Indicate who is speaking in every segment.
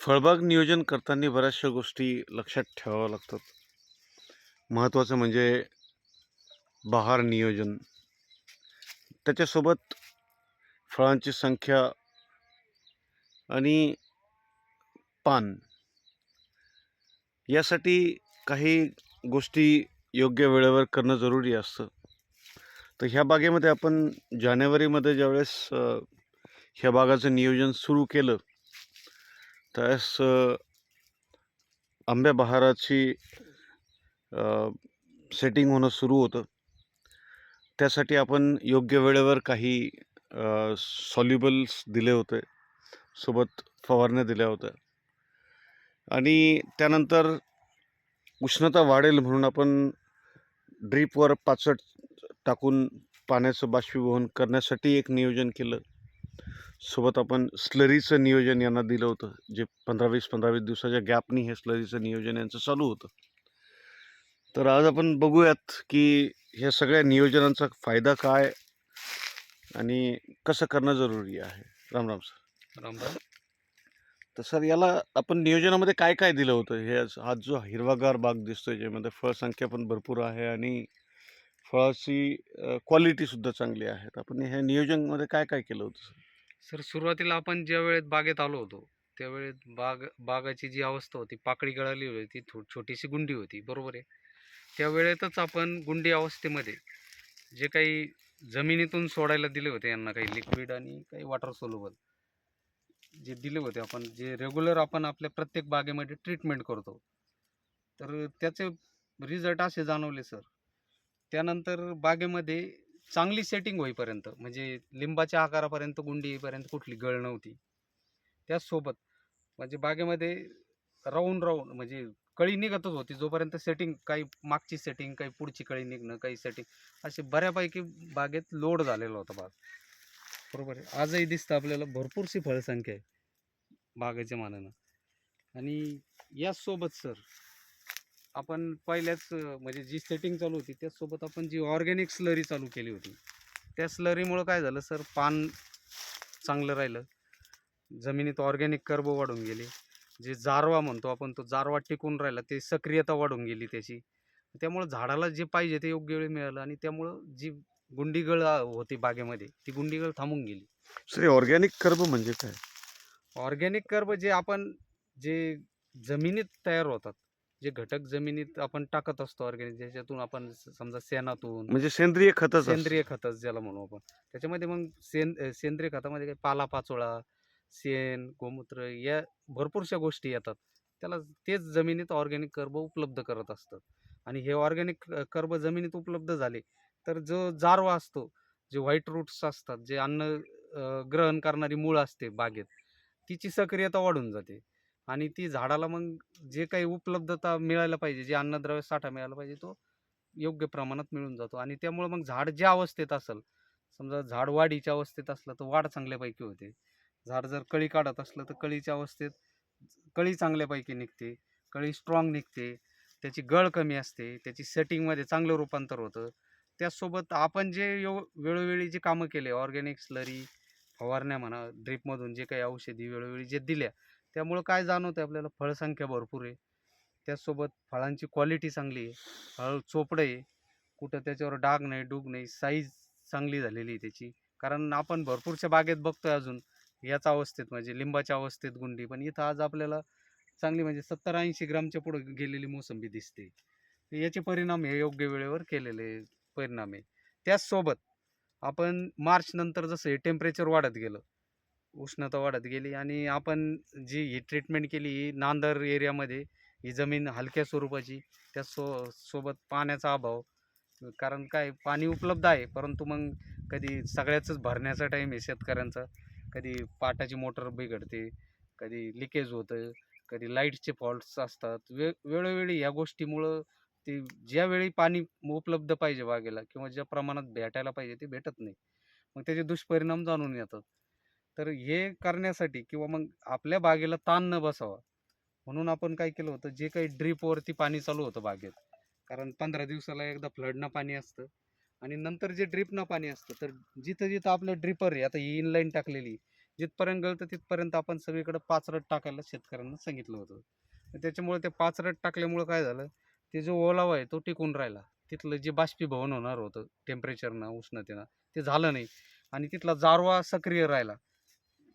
Speaker 1: फळबाग नियोजन करताना बऱ्याचशा गोष्टी लक्षात ठेवाव्या लागतात. महत्त्वाचं म्हणजे बहार नियोजन. त्याच्यासोबत फळांची संख्या आणि पान. यासाठी काही गोष्टी योग्य वेळेवर करणं जरुरी असतं. तर ह्या बागेमध्ये आपण जानेवारीमध्ये ज्यावेळेस ह्या बागाचं नियोजन सुरू केलं त्यास आंब्या बहाराची सेटिंग होणं सुरू होतं. त्यासाठी आपण योग्य वेळेवर काही सॉल्युबल्स दिले होते. सोबत फवारण्या दिल्या होत्या. आणि त्यानंतर उष्णता वाढेल म्हणून आपण ड्रीपवर पाचट टाकून पाण्याचं बाष्पीभवन करण्यासाठी एक नियोजन केलं. सोबत आपण स्लरीचं नियोजन यांना दिलं होतं जे पंधरा वीस पंधरा वीस दिवसाच्या गॅपनी हे स्लरीचं नियोजन यांचं चालू होतं. तर आज आपण बघूयात की ह्या सगळ्या नियोजनांचा फायदा काय आणि कसं करणं जरुरी आहे. राम राम. सर
Speaker 2: रामराम
Speaker 1: तर सर याला आपण नियोजनामध्ये काय काय दिलं होतं? हे आज- हा जो हिरवागार बाग दिसतोय ज्यामध्ये फळसंख्या पण भरपूर आहे आणि फळाची क्वालिटी सुद्धा चांगली आहे. तर आपण ह्या नियोजनामध्ये काय काय केलं होतं सर?
Speaker 2: सर सुरुवातीला आपण ज्या वेळेत बागेत आलो होतो त्यावेळेत बाग बागाची जी अवस्था होती पाकळी गळाली होती थो छोटीशी गुंडी होती बरोबर आहे. त्यावेळेतच आपण गुंडी अवस्थेमध्ये जे काही जमिनीतून सोडायला दिले होते यांना काही लिक्विड आणि काही वॉटर सोल्युबल जे दिले होते आपण जे रेग्युलर आपण आपल्या प्रत्येक बागेमध्ये ट्रीटमेंट करतो. तर त्याचे रिझल्ट असे जाणवले सर. त्यानंतर बागेमध्ये चांगली सेटिंग होईपर्यंत म्हणजे लिंबाच्या आकारापर्यंत गुंडी येईपर्यंत कुठली गळ नव्हती. त्याचसोबत म्हणजे बागेमध्ये राऊंड राऊंड म्हणजे कळी निघतच होती जोपर्यंत सेटिंग काही मागची सेटिंग काही पुढची कळी निघणं काही सेटिंग असे बऱ्यापैकी बागेत लोड झालेला होता बाग बरोबर आहे. आजही दिसतं आपल्याला भरपूरशी फळसंख्या आहे बागेच्या मानानं. आणि याचसोबत सर आपण पहिल्याच म्हणजे जी सेटिंग चालू होती त्याचसोबत आपण जी ऑर्गॅनिक स्लरी चालू केली होती त्या स्लरीमुळं काय झालं सर? पान चांगलं राहिलं. जमिनीत ऑर्गॅनिक कर्ब वाढून गेले. जे जारवा म्हणतो आपण तो जारवा टिकून राहिला ते सक्रियता वाढून गेली त्याची. त्यामुळं झाडाला जे पाहिजे ते योग्य वेळी मिळालं आणि त्यामुळं जी गुंडीगळ होती बागेमध्ये ती गुंडीगळ थांबून गेली.
Speaker 1: सर ऑर्गॅनिक कर्ब म्हणजे काय?
Speaker 2: ऑर्गॅनिक कर्ब जे आपण जे जमिनीत तयार होतात जे घटक जमिनीत आपण टाकत असतो ऑर्गॅनिक ज्याच्यातून आपण समजा शेणातून
Speaker 1: म्हणजे सेंद्रिय खतच
Speaker 2: सेंद्रिय खतच ज्याला म्हणू आपण. त्याच्यामध्ये मग सेंद्रिय खतामध्ये काही पालापाचोळा शेण गोमूत्र या भरपूरशा गोष्टी येतात. त्याला तेच जमिनीत ऑर्गॅनिक कर्ब उपलब्ध करत असतात. आणि हे ऑर्गॅनिक कर्ब जमिनीत उपलब्ध झाले तर जो जारवा असतो जे व्हाईट रूट्स असतात जे अन्न ग्रहण करणारी मूळ असते बागेत तिची सक्रियता वाढून जाते. आणि ती झाडाला मग जे काही उपलब्धता मिळायला पाहिजे जे अन्नद्रव्य साठा मिळायला पाहिजे तो योग्य प्रमाणात मिळून जातो. आणि त्यामुळे मग झाड ज्या अवस्थेत असेल समजा झाड वाढीच्या अवस्थेत असलं तर वाढ चांगल्यापैकी होते. झाड जर कळी काढत असलं तर कळीच्या अवस्थेत कळी चांगल्यापैकी निघते कळी स्ट्रॉंग निघते त्याची गळ कमी असते त्याची सेटिंगमध्ये चांगलं रूपांतर होतं. त्याचसोबत आपण जे यो वेळोवेळी जे कामं केले ऑर्गॅनिक स्लरी फवारण्या म्हणा ड्रीपमधून जे काही औषधी वेळोवेळी जे दिल्या त्यामुळं काय जाणवतं आपल्याला? फळसंख्या भरपूर आहे. त्याचसोबत फळांची क्वालिटी चांगली आहे. फळ चोपडं आहे. कुठं त्याच्यावर डाग नाही डूग नाही साईज चांगली झालेली आहे त्याची. कारण आपण भरपूरच्या बागेत बघतोय अजून. याच अवस्थेत म्हणजे लिंबाच्या अवस्थेत गुंडी. पण इथं आज आपल्याला चांगली म्हणजे सत्तर ऐंशी ग्रामच्या पुढे गेलेली मोसंबी दिसते. याचे परिणाम हे योग्य वेळेवर केलेले परिणाम आहे. त्याचसोबत आपण मार्चनंतर जसं हे टेम्परेचर वाढत गेलं उष्णता वाढत गेली आणि आपण जी ही ट्रीटमेंट केली ही नांदर एरियामध्ये ही जमीन हलक्या स्वरूपाची त्या सो सोबत पाण्याचा अभाव कारण काय पाणी उपलब्ध आहे परंतु मग कधी सगळ्याच भरण्याचा टाईम आहे शेतकऱ्यांचा. कधी पाटाची मोटर बिघडते कधी लिकेज होतं कधी लाईटचे फॉल्ट्स असतात. वे वेळोवेळी ह्या गोष्टीमुळं ते ज्यावेळी पाणी उपलब्ध पाहिजे बागेला किंवा ज्या प्रमाणात भेटायला पाहिजे ते भेटत नाही. मग त्याचे दुष्परिणाम जाणून येतात. तर हे करण्यासाठी किंवा मग आपल्या बागेला ताण न बसावा. म्हणून आपण काय केलं होतं जे काही ड्रीपवरती पाणी चालू होतं बागेत कारण पंधरा दिवसाला एकदा फ्लडनं पाणी असतं आणि नंतर जे ड्रीपनं पाणी असतं तर जिथं जिथं आपलं ड्रिपर आहे आता ही इनलाईन टाकलेली जिथपर्यंत गळतं तिथपर्यंत आपण सगळीकडे पाचरट टाकायला शेतकऱ्यांना सांगितलं होतं. त्याच्यामुळे ते पाचरट टाकल्यामुळं काय झालं ते जो ओलावा आहे तो टिकून राहिला. तिथलं जे बाष्पीभवन होणार होतं टेम्परेचरनं उष्णतेनं ते झालं नाही आणि तिथला जारवा सक्रिय राहिला.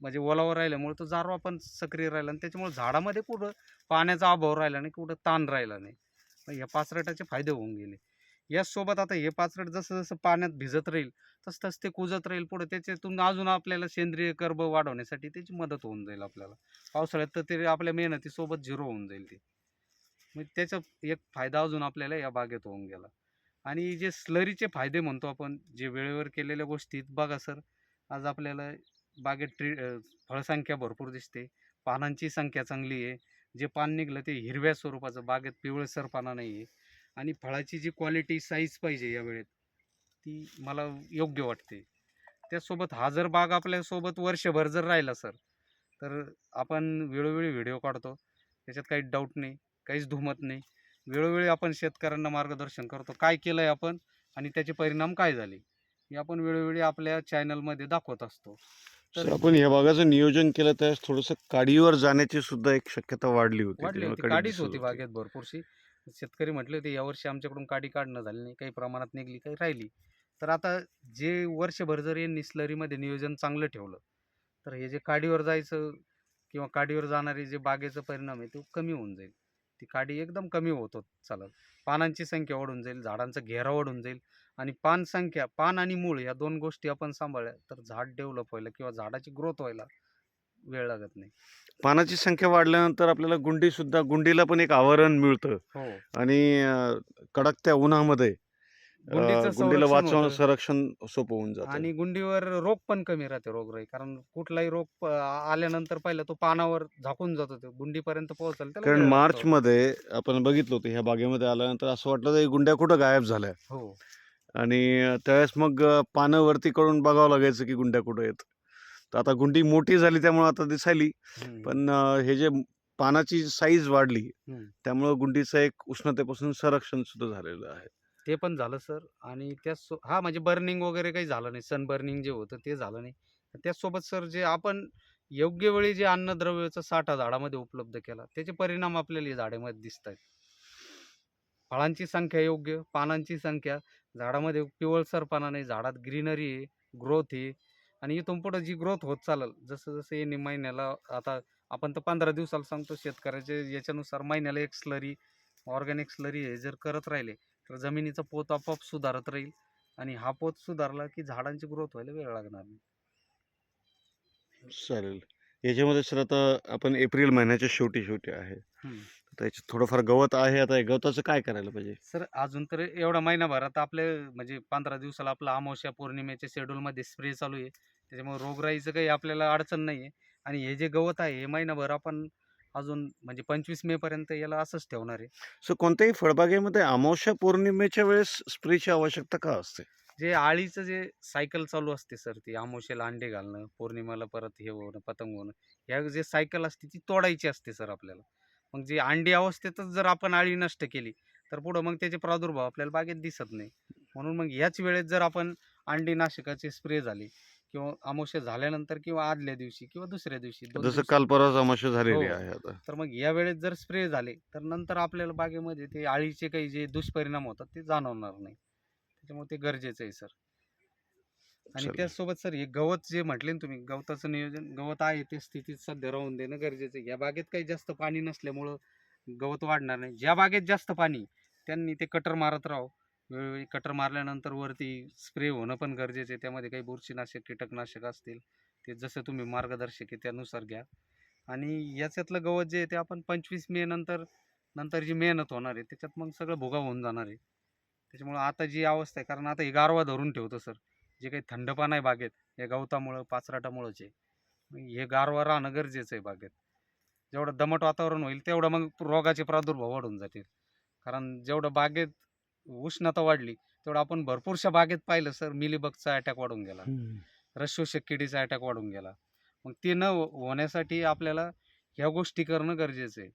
Speaker 2: म्हणजे ओलावा राहिल्यामुळे तो जारवा पण सक्रिय राहिला आणि त्याच्यामुळे झाडामध्ये कुठं पाण्याचा अभाव राहिला नाही कुठं ताण राहिला नाही. मग ह्या पाचरटाचे फायदे होऊन गेले. याचसोबत आता हे पाचरट जसं जसं पाण्यात भिजत राहील तसं तसं ते कुजत राहील पुढे त्याच्यातून अजून आपल्याला सेंद्रिय कर्ब वाढवण्यासाठी त्याची मदत होऊन जाईल आपल्याला. पावसाळ्यात तर ते आपल्या मेहनतीसोबत झिरो होऊन जाईल ते. मग त्याचा एक फायदा अजून आपल्याला या बागेत होऊन गेला. आणि जे स्लरीचे फायदे म्हणतो आपण जे वेळेवर केलेल्या गोष्टीत बघा सर आज आपल्याला बागेत ट्री फळसंख्या भरपूर दिसते. पानांची संख्या चांगली आहे. जे पान निघलं ते हिरव्या स्वरूपाचं बागेत पिवळसर पाना नाही आहे आणि फळाची जी क्वालिटी साईज पाहिजे या वेळेत ती मला योग्य वाटते. त्यासोबत हा जर बाग आपल्यासोबत वर्षभर जर राहिला सर तर आपण वेळोवेळी व्हिडिओ काढतो. त्याच्यात काही डाऊट नाही काहीच धुमत नाही. वेळोवेळी आपण शेतकऱ्यांना मार्गदर्शन करतो. काय केलं आहे आपण आणि त्याचे परिणाम काय झाले हे आपण वेळोवेळी आपल्या चॅनलमध्ये दाखवत असतो.
Speaker 1: सर आपण ह्या भागाचं नियोजन केलं त्यावेळेस थोडंसं काडीवर जाण्याची सुद्धा एक शक्यता वाढली होती
Speaker 2: वाढली होती.
Speaker 1: काडी
Speaker 2: काडीच होती बागेत भरपूरशी शेतकरी म्हटले होते यावर्षी आमच्याकडून काडी काढणं झाली नाही काही प्रमाणात निघली काही राहिली. तर आता जे वर्षभर जर यांनी स्लरीमध्ये नियोजन चांगलं ठेवलं तर हे जे काडीवर जायचं किंवा काडीवर जाणारे जे बागेचा परिणाम आहे तो कमी होऊन जाईल. ती काडी एकदम कमी होत होत चालत. पानांची संख्या वाढून जाईल झाडांचा घेरा वाढून जाईल. आणि पान संख्या पान आणि मूळ या दोन गोष्टी आपण सांभाळल्या तर झाड डेव्हलप व्हायला किंवा झाडाची ग्रोथ व्हायला वेळ लागत नाही.
Speaker 1: पानाची संख्या वाढल्यानंतर आपल्याला गुंडी सुद्धा गुंडीला पण एक आवरण मिळतं.
Speaker 2: हो.
Speaker 1: आणि अं, कडकत्या उन्हामध्ये
Speaker 2: गुंडीचं
Speaker 1: गुंडीला
Speaker 2: संरक्षण
Speaker 1: वाचवणं
Speaker 2: होतं.
Speaker 1: संरक्षण सोपं होऊन जातं.
Speaker 2: आणि गुंडीवर रोग पण कमी राहते रोगराई. कारण कुठलाही रोग प- आल्यानंतर पहिला तो पानावर झाकून जातो तो. गुंडीपर्यंत पोहोचल त्याला
Speaker 1: कारण
Speaker 2: वेळ
Speaker 1: मार्च
Speaker 2: लागतो.
Speaker 1: मध्ये आपण बघितलं होतं ह्या बागेमध्ये आल्यानंतर असं वाटलं गुंड्या कुठं गायब झाल्या?
Speaker 2: हो.
Speaker 1: आणि त्यावेळेस मग पानं वरती करून बघावं लागायचं की गुंड्या कुठं आहेत. तर आता गुंडी मोठी झाली त्यामुळे आता दिसायली. पण हे जे पानाची साईज वाढली. त्यामुळं गुंडीचं एक उष्णतेपासून संरक्षण सुद्धा झालेलं आहे.
Speaker 2: ते पण झालं सर. आणि त्याच हा म्हणजे बर्निंग वगैरे काही झालं नाही. सन बर्निंग जे होतं ते झालं नाही. त्याचसोबत सर जे आपण योग्य वेळी जे अन्नद्रव्याचा साठा झाडामध्ये उपलब्ध केला त्याचे परिणाम आपल्याला या झाडामध्ये दिसत आहेत फळांची संख्या योग्य पानांची संख्या झाडामध्ये पिवळसर पाना नाही झाडात ग्रीनरी आहे ग्रोथ आहे आणि इथून पुढं जी ग्रोथ होत चालेल जसं जसं येणे महिन्याला आता आपण तर पंधरा दिवसाला सांगतो शेतकऱ्याचे याच्यानुसार महिन्याला एक स्लरी ऑर्गॅनिक स्लरी हे जर करत राहिले तर जमिनीचा पोत आपोआप सुधारत राहील आणि हा पोत सुधारला की झाडांची ग्रोथ व्हायला वेळ लागणार नाही.
Speaker 1: चालेल. याच्यामध्ये सर आता आपण एप्रिल महिन्याच्या शेवटी शेवटी आहे
Speaker 2: हम्म.
Speaker 1: तर याच्यात थोडंफार गवत आहे आता या गवताचं काय करायला पाहिजे?
Speaker 2: सर अजून तर एवढा महिनाभरात आपले म्हणजे पंधरा दिवसाला आपला अमावस्या पौर्णिमेच्या शेड्यूलमध्ये स्प्रे चालू आहे. त्याच्यामुळे रोगराईचं काही आपल्याला अडचण नाही आहे. आणि हे जे गवत आहे हे महिनाभर आपण अजून म्हणजे पंचवीस मे पर्यंत याला असंच ठेवणार आहे.
Speaker 1: सो कोणत्याही फळबागेमध्ये अमावस्या पौर्णिमेच्या वेळेस स्प्रेची आवश्यकता का असते?
Speaker 2: जे आळीचं जे सायकल चालू असते सर ती अमावस्याला अंडे घालणं पौर्णिमेला परत हे होणं पतंग होणं ह्या जे सायकल असते ती तोडायची असते सर आपल्याला. मग जे अंडी अवस्थेतच जर आपण आळी नष्ट केली तर पुढं मग त्याचे प्रादुर्भाव आपल्याला बागेत दिसत नाही. म्हणून मग ह्याच वेळेत जर आपण अंडी नाशकाचे स्प्रे झाले किंवा अमावस्या झाल्यानंतर किंवा आदल्या दिवशी किंवा दुसऱ्या दिवशी
Speaker 1: जसं काल परवाच झालेली
Speaker 2: हो.
Speaker 1: आहे आता.
Speaker 2: तर मग या वेळेत जर स्प्रे झाले तर नंतर आपल्याला बागेमध्ये ते आळीचे काही जे दुष्परिणाम होतात ते जाणवणार नाही. त्याच्यामुळे ते गरजेचं आहे सर. आणि. त्याचसोबत सर हे गवत जे म्हटले ना तुम्ही गवताचं नियोजन गवत आहे ते स्थितीत सध्या राहून देणं गरजेचं आहे. या बागेत काही जास्त पाणी नसल्यामुळं गवत वाढणार नाही. ज्या बागेत जास्त पाणी त्यांनी ते कटर मारत राहावं वेळोवेळी कटर मारल्यानंतर वरती स्प्रे होणं पण गरजेचं आहे. त्यामध्ये काही बुरशीनाशक कीटकनाशक असतील ते जसं तुम्ही मार्गदर्शक आहे त्यानुसार घ्या. आणि याच्यातलं गवत जे आहे ते आपण पंचवीस मे नंतर नंतर जी मेहनत होणार आहे त्याच्यात मग सगळं भुगा होऊन जाणार आहे. त्याच्यामुळं आता जी अवस्था आहे कारण आता हे गारवा धरून ठेवतो सर. जे काही थंडपणा आहे बागेत या गवतामुळं पाचराटामुळंच आहे. हे गारवा राहणं गरजेचं आहे बागेत. जेवढं दमट वातावरण होईल तेवढं मग रोगाचे प्रादुर्भाव वाढून जातील. कारण जेवढं बागेत उष्णता वाढली तेवढं आपण भरपूरशा बागेत पाहिलं सर. मिलीबगचा अटॅक वाढून गेला. रसशोषक किडीचा अटॅक वाढून गेला. मग ते न हो- होण्यासाठी आपल्याला ह्या गोष्टी करणं गरजेचं आहे.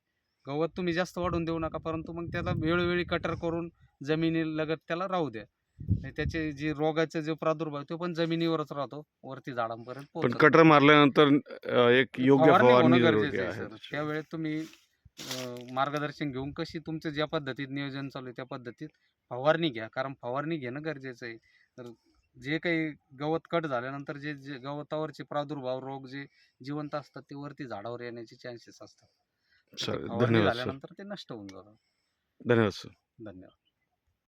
Speaker 2: गवत तुम्ही जास्त वाढून देऊ नका परंतु मग त्याला वेळोवेळी कटर करून जमिनी लगत त्याला राहू द्या. आणि त्याचे जे रोगाचा जो प्रादुर्भाव तो पण जमिनीवरच राहतो वरती झाडांपर्यंत
Speaker 1: पण
Speaker 2: पोहोचत
Speaker 1: कटर मारल्यानंतर अ, एक योग्य
Speaker 2: फवारणी होणं
Speaker 1: फवारणी
Speaker 2: गरजेचं आहे.
Speaker 1: आहे
Speaker 2: सर. त्यावेळेस तुम्ही अं, मार्गदर्शन घेऊन कशी तुमचं ज्या पद्धतीत नियोजन चालू आहे त्या पद्धतीत फवारणी घ्या. कारण फवारणी घेणं गरजेचं आहे. तर जे काही गवत कट झाल्यानंतर जे जे गवतावरचे प्रादुर्भाव रोग जे जिवंत असतात ते वरती झाडावर येण्याचे चान्सेस असतात. तर ते
Speaker 1: चालेल
Speaker 2: फवारणी
Speaker 1: धन्यवाद सर.
Speaker 2: झाल्यानंतर ते नष्ट होऊन जातात.
Speaker 1: धन्यवाद सर.
Speaker 2: धन्यवाद.